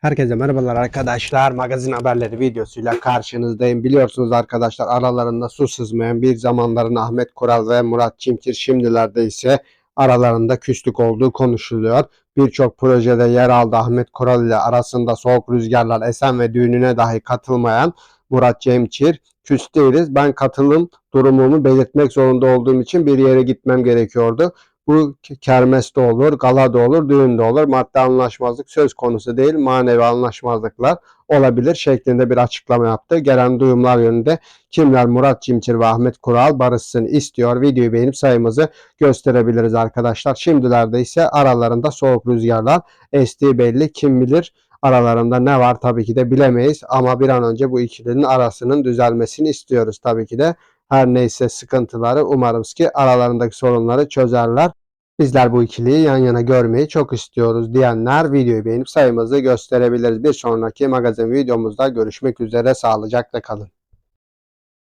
Herkese merhabalar arkadaşlar. Magazin haberleri videosuyla karşınızdayım. Biliyorsunuz arkadaşlar aralarında su sızmayan bir zamanların Ahmet Kural ve Murat Çimkir şimdilerde ise aralarında küslük olduğu konuşuluyor. Birçok projede yer aldı Ahmet Kural ile arasında soğuk rüzgarlar esen ve düğününe dahi katılmayan Murat Cemçir küs değiliz. Ben katılım durumumu belirtmek zorunda olduğum için bir yere gitmem gerekiyordu. Bu kermeste olur, gala da olur, düğün de olur. Madde anlaşmazlık söz konusu değil, manevi anlaşmazlıklar olabilir şeklinde bir açıklama yaptı. Gelen duyumlar yönünde kimler Murat Cimçir ve Ahmet Kural barışsın istiyor. Videoyu beğenip sayımızı gösterebiliriz arkadaşlar. Şimdilerde ise aralarında soğuk rüzgarlar estiği belli. Kim bilir aralarında ne var tabii ki de bilemeyiz. Ama bir an önce bu ikilinin arasının düzelmesini istiyoruz tabii ki de. Her neyse sıkıntıları umarız ki aralarındaki sorunları çözerler. Bizler bu ikiliyi yan yana görmeyi çok istiyoruz diyenler videoyu beğenip sayımızı gösterebiliriz. Bir sonraki magazin videomuzda görüşmek üzere sağlıcakla kalın.